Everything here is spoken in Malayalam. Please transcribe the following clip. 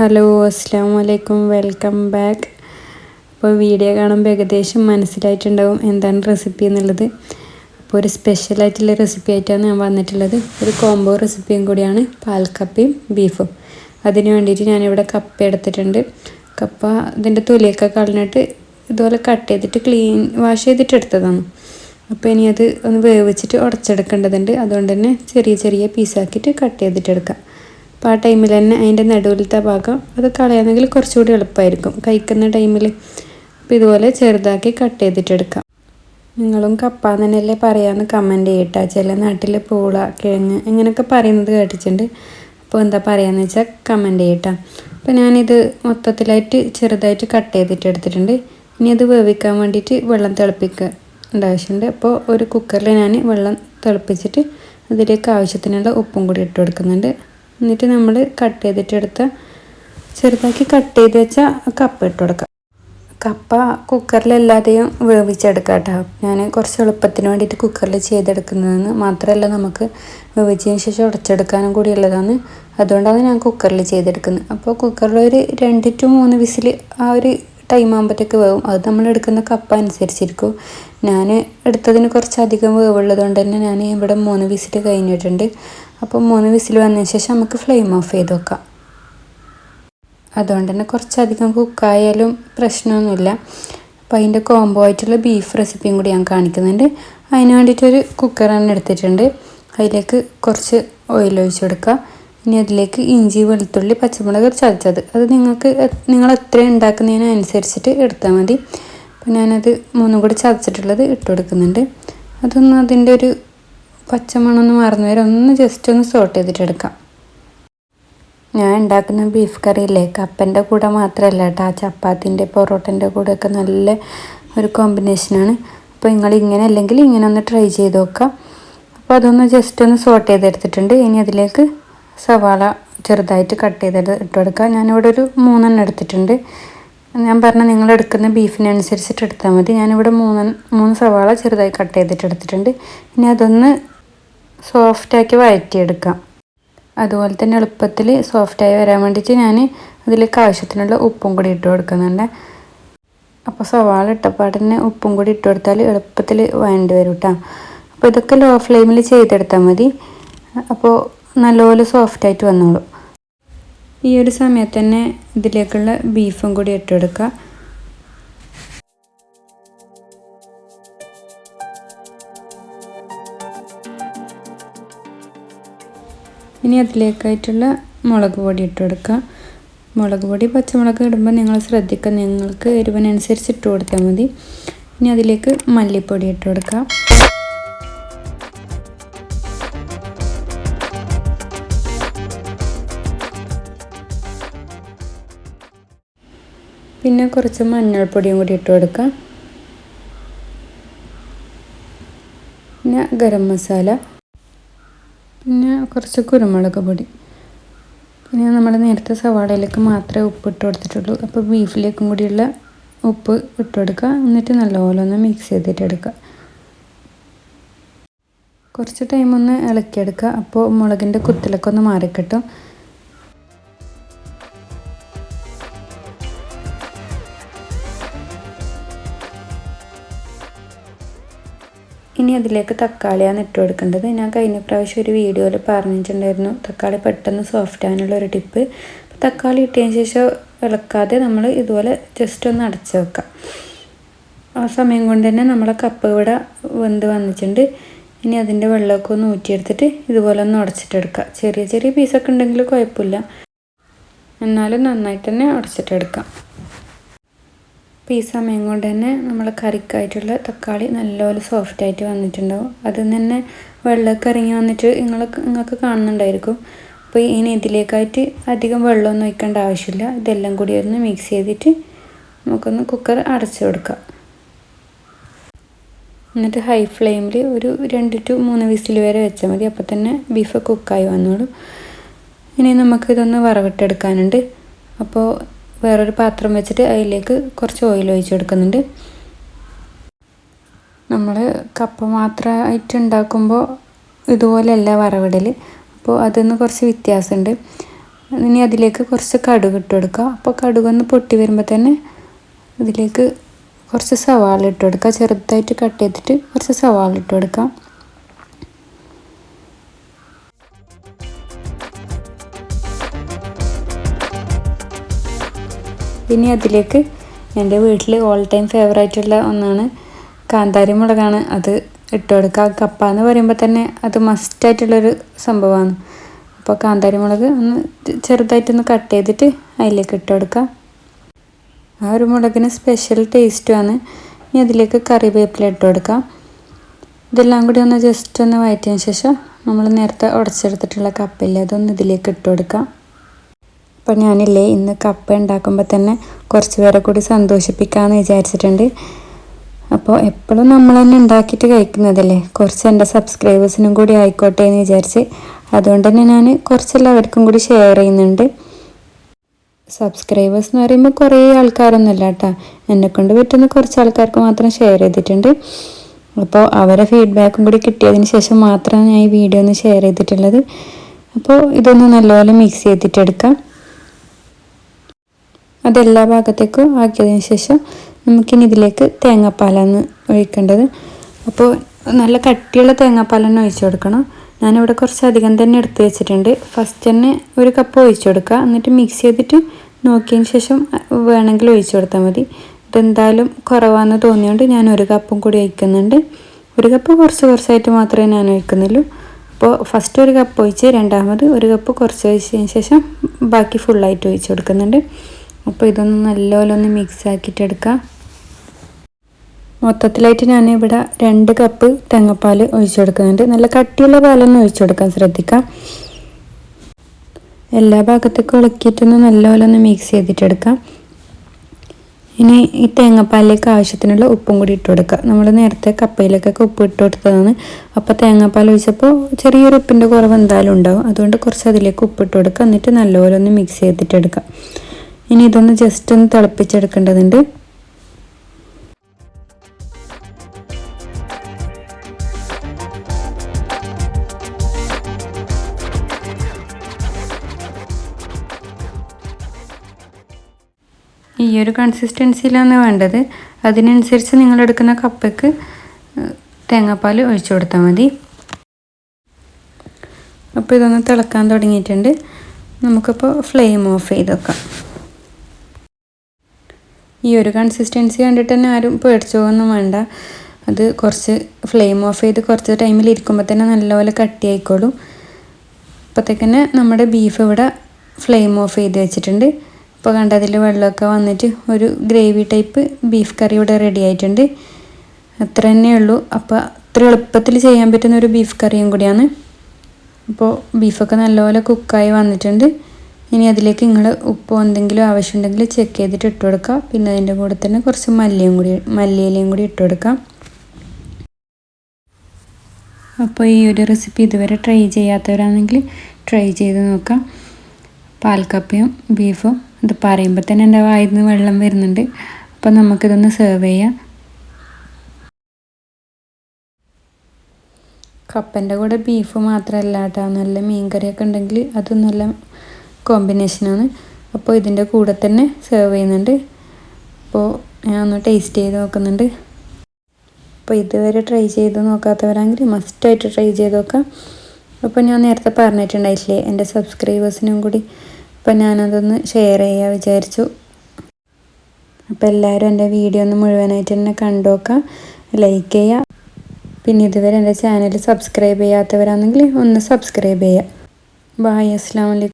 ഹലോ അസ്സാം വലൈക്കും വെൽക്കം ബാക്ക്. അപ്പോൾ വീഡിയോ കാണുമ്പോൾ ഏകദേശം മനസ്സിലായിട്ടുണ്ടാവും എന്താണ് റെസിപ്പി എന്നുള്ളത്. അപ്പോൾ ഒരു സ്പെഷ്യലായിട്ടുള്ള റെസിപ്പി ആയിട്ടാണ് ഞാൻ വന്നിട്ടുള്ളത്. ഒരു കോംബോ റെസിപ്പിയും കൂടിയാണ് പാൽക്കപ്പയും ബീഫും അതിന് വേണ്ടിയിട്ട് ഞാനിവിടെ കപ്പ എടുത്തിട്ടുണ്ട്. കപ്പ ഇതിന്റെ തൊലിയൊക്കെ കളഞ്ഞിട്ട് ഇതുപോലെ കട്ട് ചെയ്തിട്ട് ക്ലീൻ വാഷ് ചെയ്തിട്ട് എടുത്തതാണ്. അപ്പോൾ ഇനി അത് ഒന്ന് വേവിച്ചിട്ട് ഉടച്ചെടുക്കേണ്ടതുണ്ട്. അതുകൊണ്ട് തന്നെ ചെറിയ ചെറിയ പീസാക്കിയിട്ട് കട്ട് ചെയ്തിട്ട് എടുക്കാം. അപ്പോൾ ആ ടൈമിൽ തന്നെ അതിന്റെ നടുവിലത്തെ ഭാഗം അത് കളയാണെങ്കിൽ കുറച്ചുകൂടി എളുപ്പമായിരിക്കും. കഴിക്കുന്ന ടൈമിൽ അപ്പോൾ ഇതുപോലെ ചെറുതാക്കി കട്ട് ചെയ്തിട്ടെടുക്കാം. നിങ്ങളും കപ്പ തന്നെയല്ലേ പറയാമെന്ന് കമന്റ് ചെയ്യട്ടെ. ചില നാട്ടിൽ പൂള കിഴങ്ങ് ഇങ്ങനെയൊക്കെ പറയുന്നത് കേട്ടിട്ടുണ്ട്. അപ്പോൾ എന്താ പറയാന്ന് വെച്ചാൽ കമന്റ് ചെയ്യട്ടെ. അപ്പോൾ ഞാനിത് മൊത്തത്തിലായിട്ട് ചെറുതായിട്ട് കട്ട് ചെയ്തിട്ട് എടുത്തിട്ടുണ്ട് ഇനി അത് വേവിക്കാൻ വേണ്ടിയിട്ട് വെള്ളം തിളപ്പിക്കുക ആവശ്യമുണ്ട് അപ്പോൾ ഒരു കുക്കറിൽ ഞാൻ വെള്ളം തിളപ്പിച്ചിട്ട് അതിലേക്ക് ആവശ്യത്തിനുള്ള ഉപ്പും കൂടി ഇട്ട് കൊടുക്കുന്നുണ്ട്. എന്നിട്ട് നമ്മൾ കട്ട് ചെയ്തിട്ടെടുത്ത ചെറുതാക്കി കട്ട് ചെയ്ത് വെച്ച കപ്പ ഇട്ട് കൊടുക്കാം. കപ്പ കുക്കറിലല്ലാതെയും വേവിച്ചെടുക്കാം കേട്ടോ ഞാൻ കുറച്ച് എളുപ്പത്തിന് വേണ്ടിയിട്ട് കുക്കറിൽ ചെയ്തെടുക്കുന്നതെന്ന് മാത്രമല്ല നമുക്ക് വേവിച്ചതിന് ശേഷം ഉടച്ചെടുക്കാനും കൂടി ഉള്ളതാണ്. അതുകൊണ്ടാണ് ഞാൻ കുക്കറിൽ ചെയ്തെടുക്കുന്നത്. അപ്പോൾ കുക്കറിൽ ഒരു രണ്ട് ടു മൂന്ന് വിസിൽ ആ ഒരു ടൈം ആകുമ്പോഴത്തേക്ക് വേവും. അത് നമ്മൾ എടുക്കുന്ന കപ്പ അനുസരിച്ചിരിക്കും. ഞാൻ എടുത്തതിന് കുറച്ചധികം വേവുള്ളത് കൊണ്ട് തന്നെ ഞാൻ ഇവിടെ മൂന്ന് വിസിൽ കഴിഞ്ഞിട്ടുണ്ട്. അപ്പോൾ മൂന്ന് വിസിൽ വന്നതിന് ശേഷം നമുക്ക് ഫ്ലെയിം ഓഫ് ചെയ്ത് വെക്കാം. അതുകൊണ്ട് തന്നെ കുറച്ചധികം കുക്കായാലും പ്രശ്നമൊന്നുമില്ല. അപ്പോൾ അതിന്റെ കോംബോ ആയിട്ടുള്ള ബീഫ് റെസിപ്പിയും കൂടി ഞാൻ കാണിക്കുന്നുണ്ട്. അതിന് വേണ്ടിയിട്ടൊരു തന്നെ എടുത്തിട്ടുണ്ട്. അതിലേക്ക് കുറച്ച് ഓയിൽ ഒഴിച്ചു കൊടുക്കുക. ഇനി അതിലേക്ക് ഇഞ്ചി വെളുത്തുള്ളി പച്ചമുളക് ചതച്ചത് അത്. നിങ്ങൾക്ക് നിങ്ങൾ എത്ര ഉണ്ടാക്കുന്നതിനനുസരിച്ചിട്ട് എടുത്താൽ മതി. അപ്പോൾ ഞാനത് മൂന്നും കൂടി ചതച്ചിട്ടുള്ളത് ഇട്ട് കൊടുക്കുന്നുണ്ട്. അതൊന്ന് അതിന്റെ ഒരു പച്ചമണമൊന്ന് മറന്നു വരെ ഒന്ന് ജസ്റ്റ് ഒന്ന് സോട്ട് ചെയ്തിട്ട് എടുക്കാം ഞാൻ ഉണ്ടാക്കുന്ന ബീഫ് കറിയില്ലേ കപ്പന്റെ കൂടെ മാത്രമല്ല കേട്ടോ ആ ചപ്പാത്തിന്റെ പൊറോട്ടന്റെ കൂടെ ഒക്കെ നല്ല ഒരു കോമ്പിനേഷനാണ് അപ്പോൾ നിങ്ങൾ ഇങ്ങനെ അല്ലെങ്കിൽ ഇങ്ങനെ ഒന്ന് ട്രൈ ചെയ്ത് നോക്കാം. അപ്പോൾ അതൊന്ന് ജസ്റ്റ് ഒന്ന് സോട്ട് ചെയ്തെടുത്തിട്ടുണ്ട്. ഇനി അതിലേക്ക് സവാള ചെറുതായിട്ട് കട്ട് ചെയ്തിട്ട് ഇട്ട് കൊടുക്കുക ഞാനിവിടെ ഒരു മൂന്നെണ്ണം എടുത്തിട്ടുണ്ട്. ഞാൻ പറഞ്ഞ നിങ്ങൾ എടുക്കുന്ന ബീഫിനനുസരിച്ചിട്ട് എടുത്താൽ മതി. ഞാനിവിടെ മൂന്ന് മൂന്ന് സവാള ചെറുതായി കട്ട് ചെയ്തിട്ട് എടുത്തിട്ടുണ്ട്. ഇനി അതൊന്ന് സോഫ്റ്റാക്കി വഴറ്റിയെടുക്കാം. അതുപോലെ തന്നെ എളുപ്പത്തിൽ സോഫ്റ്റായി വരാൻ വേണ്ടിയിട്ട് ഞാൻ അതിലേക്ക് ആവശ്യത്തിനുള്ള ഉപ്പും കൂടി ഇട്ട് കൊടുക്കുന്നുണ്ട്. അപ്പോൾ സവാള ഇട്ടപ്പാട് തന്നെ ഉപ്പും കൂടി ഇട്ട് കൊടുത്താൽ എളുപ്പത്തിൽ വേണ്ടി വരും കേട്ടോ. അപ്പോൾ ഇതൊക്കെ ലോ ഫ്ലെയിമിൽ ചെയ്തെടുത്താൽ മതി. അപ്പോൾ നല്ലപോലെ സോഫ്റ്റായിട്ട് വന്നോളൂ. ഈ ഒരു സമയത്ത് തന്നെ ഇതിലേക്കുള്ള ബീഫും കൂടി ഇട്ടെടുക്കുക ഇനി അതിലേക്കായിട്ടുള്ള മുളക് പൊടി ഇട്ട് കൊടുക്കുക. മുളക് പൊടി പച്ചമുളക് ഇടുമ്പോൾ നിങ്ങൾ ശ്രദ്ധിക്കുക. നിങ്ങൾക്ക് എരിവിനനുസരിച്ച് ഇട്ട് കൊടുത്താൽ മതി. ഇനി അതിലേക്ക് മല്ലിപ്പൊടി ഇട്ട് കൊടുക്കുക. പിന്നെ കുറച്ച് മഞ്ഞൾപ്പൊടിയും കൂടി ഇട്ട് കൊടുക്കുക. പിന്നെ ഗരം മസാല. പിന്നെ കുറച്ച് കുരുമുളക് പൊടി. പിന്നെ നമ്മൾ നേരത്തെ സവാളയിലേക്ക് മാത്രമേ ഉപ്പ് ഇട്ട് കൊടുത്തിട്ടുള്ളൂ. അപ്പോൾ ബീഫിലേക്കും കൂടിയുള്ള ഉപ്പ് ഇട്ട് കൊടുക്കുക. എന്നിട്ട് നല്ലപോലെ ഒന്ന് മിക്സ് ചെയ്തിട്ട് എടുക്കുക. കുറച്ച് ടൈം ഒന്ന് ഇളക്കിയെടുക്കുക. അപ്പോൾ മുളകിന്റെ കുത്തിലൊക്കെ ഒന്ന് മാറിക്കിട്ടും. ഇനി അതിലേക്ക് തക്കാളിയാണ് ഇട്ട് കൊടുക്കേണ്ടത്. ഞാൻ കഴിഞ്ഞ പ്രാവശ്യം ഒരു വീഡിയോയിൽ പറഞ്ഞിട്ടുണ്ടായിരുന്നു തക്കാളി പെട്ടെന്ന് സോഫ്റ്റ് ആകാനുള്ള ഒരു ടിപ്പ് തക്കാളി ഇട്ടതിന് ശേഷം ഇളക്കാതെ നമ്മൾ ഇതുപോലെ ജസ്റ്റ് ഒന്ന് അടച്ചു വെക്കാം. ആ സമയം കൊണ്ട് തന്നെ നമ്മളെ കപ്പ് ഇവിടെ വെന്ത് വന്നിട്ടുണ്ട്. ഇനി അതിന്റെ വെള്ളമൊക്കെ ഒന്ന് ഊറ്റിയെടുത്തിട്ട് ഇതുപോലെ ഒന്ന് ഉടച്ചിട്ടെടുക്കുക ചെറിയ ചെറിയ പീസൊക്കെ ഉണ്ടെങ്കിൽ കുഴപ്പമില്ല. എന്നാലും നന്നായിട്ട് തന്നെ ഉടച്ചിട്ടെടുക്കാം. അപ്പോൾ ഈ സമയം കൊണ്ട് തന്നെ നമ്മൾ കറിക്കായിട്ടുള്ള തക്കാളി നല്ലപോലെ സോഫ്റ്റ് ആയിട്ട് വന്നിട്ടുണ്ടാവും. അതിൽ നിന്ന് തന്നെ വെള്ളമൊക്കെ ഇറങ്ങി വന്നിട്ട് നിങ്ങൾ നിങ്ങൾക്ക് കാണുന്നുണ്ടായിരിക്കും. അപ്പോൾ ഇനി ഇതിലേക്കായിട്ട് അധികം വെള്ളമൊന്നും ഒഴിക്കേണ്ട ആവശ്യമില്ല. ഇതെല്ലാം കൂടി ഒന്ന് മിക്സ് ചെയ്തിട്ട് നമുക്കൊന്ന് കുക്കർ അടച്ചു കൊടുക്കാം. എന്നിട്ട് ഹൈ ഫ്ലെയിമിൽ ഒരു രണ്ട് ടു മൂന്ന് വിസിൽ വരെ വെച്ചാൽ മതി. അപ്പോൾ തന്നെ ബീഫ് കുക്കായി വന്നോളും. ഇനി നമുക്കിതൊന്ന് വറവിട്ടെടുക്കാനുണ്ട്. അപ്പോൾ വേറൊരു പാത്രം വെച്ചിട്ട് അതിലേക്ക് കുറച്ച് ഓയിൽ ഒഴിച്ച് കൊടുക്കുന്നുണ്ട്. നമ്മൾ കപ്പ മാത്രമായിട്ട് ഉണ്ടാക്കുമ്പോൾ ഇതുപോലെയല്ല വറവിടൽ അപ്പോൾ അതിൽ നിന്ന് കുറച്ച് വ്യത്യാസമുണ്ട് ഇനി അതിലേക്ക് കുറച്ച് കടുക് ഇട്ട് കൊടുക്കുക അപ്പോൾ കടുകൊന്ന് പൊട്ടി വരുമ്പോൾ തന്നെ ഇതിലേക്ക് കുറച്ച് സവാള ഇട്ട് കൊടുക്കുക ചെറുതായിട്ട് കട്ട് ചെയ്തിട്ട് കുറച്ച് സവാള ഇട്ട് കൊടുക്കാം. ഇനി അതിലേക്ക് എന്റെ വീട്ടിൽ ഓൾ ടൈം ഫേവറേറ്റുള്ള ഒന്നാണ് കാന്താരി മുളകാണ്. അത് ഇട്ട് കൊടുക്കുക. കപ്പ എന്ന് പറയുമ്പോൾ തന്നെ അത് മസ്റ്റായിട്ടുള്ളൊരു സംഭവമാണ്. അപ്പോൾ കാന്താരി മുളക് ഒന്ന് ചെറുതായിട്ടൊന്ന് കട്ട് ചെയ്തിട്ട് അതിലേക്ക് ഇട്ട് കൊടുക്കുക. ആ ഒരു മുളകിന് സ്പെഷ്യൽ ടേസ്റ്റുമാണ് ഇനി അതിലേക്ക് കറിവേപ്പില ഇട്ട് കൊടുക്കാം ഇതെല്ലാം കൂടി ഒന്ന് ജസ്റ്റ് ഒന്ന് വയറ്റിയതിന് ശേഷം നമ്മൾ നേരത്തെ ഉടച്ചെടുത്തിട്ടുള്ള കപ്പില്ലേ അതൊന്ന് ഇതിലേക്ക് ഇട്ട് കൊടുക്കാം അപ്പോൾ ഞാനില്ലേ ഇന്ന് കപ്പ ഉണ്ടാക്കുമ്പോൾ തന്നെ കുറച്ച് പേരെ കൂടി സന്തോഷിപ്പിക്കാമെന്ന് വിചാരിച്ചിട്ടുണ്ട്. അപ്പോൾ എപ്പോഴും നമ്മൾ തന്നെ ഉണ്ടാക്കിയിട്ട് കഴിക്കുന്നതല്ലേ? കുറച്ച് എന്റെ സബ്സ്ക്രൈബേഴ്സിനും കൂടി ആയിക്കോട്ടെ എന്ന് വിചാരിച്ച്. അതുകൊണ്ട് തന്നെ ഞാൻ കുറച്ചെല്ലാവർക്കും കൂടി ഷെയർ ചെയ്യുന്നുണ്ട്. സബ്സ്ക്രൈബേഴ്സ് എന്ന് പറയുമ്പോൾ കുറേ ആൾക്കാരൊന്നുമില്ല കേട്ടോ. എന്നെക്കൊണ്ട് പറ്റുന്ന കുറച്ച് ആൾക്കാർക്ക് മാത്രം ഷെയർ ചെയ്തിട്ടുണ്ട്. അപ്പോൾ അവരെ ഫീഡ്ബാക്കും കൂടി കിട്ടിയതിന് ശേഷം മാത്രമാണ് ഞാൻ ഈ വീഡിയോ ഒന്ന് ഷെയർ ചെയ്തിട്ടുള്ളത്. അപ്പോൾ ഇതൊന്ന് നല്ലപോലെ മിക്സ് ചെയ്തിട്ടെടുക്കാം അതെല്ലാ ഭാഗത്തേക്കും ആക്കിയതിന് ശേഷം നമുക്കിനി ഇതിലേക്ക് തേങ്ങാപ്പാലാണ് ഒഴിക്കേണ്ടത്. അപ്പോൾ നല്ല കട്ടിയുള്ള തേങ്ങാപ്പാലെന്നെ ഒഴിച്ചു കൊടുക്കണം. ഞാനിവിടെ കുറച്ച് അധികം തന്നെ എടുത്ത് വെച്ചിട്ടുണ്ട്. ഫസ്റ്റ് തന്നെ ഒരു കപ്പ് ഒഴിച്ചു കൊടുക്കുക. എന്നിട്ട് മിക്സ് ചെയ്തിട്ട് നോക്കിയതിന് ശേഷം വേണമെങ്കിൽ ഒഴിച്ചു കൊടുത്താൽ മതി. ഇതെന്തായാലും കുറവാണെന്ന് തോന്നിയോണ്ട് ഞാൻ ഒരു കപ്പും കൂടി ഒഴിക്കുന്നുണ്ട്. ഒരു കപ്പ് കുറച്ച് കുറച്ചായിട്ട് മാത്രമേ ഞാൻ ഒഴിക്കുന്നുള്ളൂ. അപ്പോൾ ഫസ്റ്റ് ഒരു കപ്പ് ഒഴിച്ച് രണ്ടാമത് ഒരു കപ്പ് കുറച്ച് ഒഴിച്ചതിന് ശേഷം ബാക്കി ഫുള്ളായിട്ട് ഒഴിച്ചു കൊടുക്കുന്നുണ്ട്. അപ്പോൾ ഇതൊന്ന് നല്ലപോലെ ഒന്ന് മിക്സ് ആക്കിയിട്ടെടുക്കാം. മൊത്തത്തിലായിട്ട് ഞാനിവിടെ രണ്ട് കപ്പ് തേങ്ങാപ്പാൽ ഒഴിച്ചു കൊടുക്കുന്നുണ്ട് നല്ല കട്ടിയുള്ള പാലൊന്നും ഒഴിച്ചു കൊടുക്കാൻ ശ്രദ്ധിക്കാം. എല്ലാ ഭാഗത്തേക്കും ഇളക്കിയിട്ടൊന്ന് നല്ലപോലെ ഒന്ന് മിക്സ് ചെയ്തിട്ടെടുക്കാം. ഇനി ഈ തേങ്ങാപ്പാലിലേക്ക് ആവശ്യത്തിനുള്ള ഉപ്പും കൂടി ഇട്ട് കൊടുക്കുക നമ്മൾ നേരത്തെ കപ്പയിലേക്കൊക്കെ ഉപ്പ് ഇട്ട് കൊടുത്തതാണ്. അപ്പോൾ തേങ്ങാപ്പാൽ ഒഴിച്ചപ്പോൾ ചെറിയൊരു ഉപ്പിന്റെ കുറവ് എന്തായാലും ഉണ്ടാവും. അതുകൊണ്ട് കുറച്ച് അതിലേക്ക് ഉപ്പ് ഇട്ട് കൊടുക്കുക എന്നിട്ട് നല്ലപോലെ ഒന്ന് മിക്സ് ചെയ്തിട്ടെടുക്കാം. ഇനി ഇതൊന്ന് ജസ്റ്റ് ഒന്ന് തിളപ്പിച്ചെടുക്കേണ്ടതുണ്ട്. ഈ ഒരു കൺസിസ്റ്റൻസിയിലാണ് വേണ്ടത്. അതിനനുസരിച്ച് നിങ്ങൾ എടുക്കുന്ന കപ്പയ്ക്ക് തേങ്ങാപ്പാൽ ഒഴിച്ചു കൊടുത്താൽ മതി. അപ്പോൾ ഇതൊന്ന് തിളക്കാൻ തുടങ്ങിയിട്ടുണ്ട്. നമുക്കിപ്പോൾ ഫ്ലെയിം ഓഫ് ചെയ്ത് വെക്കാം. ഈ ഒരു കൺസിസ്റ്റൻസി കണ്ടിട്ട് തന്നെ ആരും പേടിച്ചു പോകുന്നു വേണ്ട. അത് കുറച്ച് ഫ്ലെയിം ഓഫ് ചെയ്ത് കുറച്ച് ടൈമിൽ ഇരിക്കുമ്പോൾ തന്നെ നല്ലപോലെ കട്ടിയായിക്കോളും. അപ്പോഴത്തേക്കന്നെ നമ്മുടെ ബീഫ് ഇവിടെ ഫ്ലെയിം ഓഫ് ചെയ്ത് വെച്ചിട്ടുണ്ട്. ഇപ്പോൾ കണ്ട അതിൽ വെള്ളമൊക്കെ വന്നിട്ട് ഒരു ഗ്രേവി ടൈപ്പ് ബീഫ് കറി ഇവിടെ റെഡി ആയിട്ടുണ്ട്. അത്ര തന്നെ ഉള്ളൂ. അപ്പോൾ അത്ര എളുപ്പത്തിൽ ചെയ്യാൻ പറ്റുന്ന ഒരു ബീഫ് കറിയും കൂടിയാണ്. അപ്പോൾ ബീഫൊക്കെ നല്ലപോലെ കുക്കായി വന്നിട്ടുണ്ട്. ഇനി അതിലേക്ക് നിങ്ങൾ ഉപ്പോ എന്തെങ്കിലും ആവശ്യമുണ്ടെങ്കിൽ ചെക്ക് ചെയ്തിട്ട് ഇട്ട് കൊടുക്കുക. പിന്നെ അതിന്റെ കൂടെ തന്നെ കുറച്ച് മല്ലിയും കൂടി മല്ലിയിലയും കൂടി ഇട്ട് കൊടുക്കാം അപ്പോൾ ഈ ഒരു റെസിപ്പി ഇതുവരെ ട്രൈ ചെയ്യാത്തവരാണെങ്കിൽ ട്രൈ ചെയ്ത് നോക്കാം പാൽക്കപ്പയും ബീഫും ഇത് പറയുമ്പോൾ തന്നെ എന്റെ വായിൽ നിന്ന് വെള്ളം വരുന്നുണ്ട്. അപ്പോൾ നമുക്കിതൊന്ന് സെർവ് ചെയ്യാം. കപ്പന്റെ കൂടെ ബീഫ് മാത്രമല്ല കേട്ടോ. നല്ല മീൻ കറിയൊക്കെ ഉണ്ടെങ്കിൽ അതൊന്നും നല്ല കോമ്പിനേഷനാണ് അപ്പോൾ ഇതിന്റെ കൂടെ തന്നെ സെർവ് ചെയ്യുന്നുണ്ട്. അപ്പോൾ ഞാൻ ഒന്ന് ടേസ്റ്റ് ചെയ്ത് നോക്കുന്നുണ്ട്. അപ്പോൾ ഇതുവരെ ട്രൈ ചെയ്ത് നോക്കാത്തവരാണെങ്കിൽ മസ്റ്റായിട്ട് ട്രൈ ചെയ്ത് നോക്കാം. അപ്പോൾ ഞാൻ നേരത്തെ പറഞ്ഞിട്ടുണ്ടായിട്ടില്ലേ എന്റെ സബ്സ്ക്രൈബേഴ്സിനും കൂടി. അപ്പോൾ ഞാനതൊന്ന് ഷെയർ ചെയ്യാൻ വിചാരിച്ചു. അപ്പോൾ എല്ലാവരും എന്റെ വീഡിയോ ഒന്ന് മുഴുവനായിട്ട് തന്നെ കണ്ടു നോക്കാം ലൈക്ക് ചെയ്യുക. പിന്നെ ഇതുവരെ എന്റെ ചാനൽ സബ്സ്ക്രൈബ് ചെയ്യാത്തവരാണെങ്കിൽ ഒന്ന് സബ്സ്ക്രൈബ് ചെയ്യുക. ബായ് അസ്സാം വലൈക്കും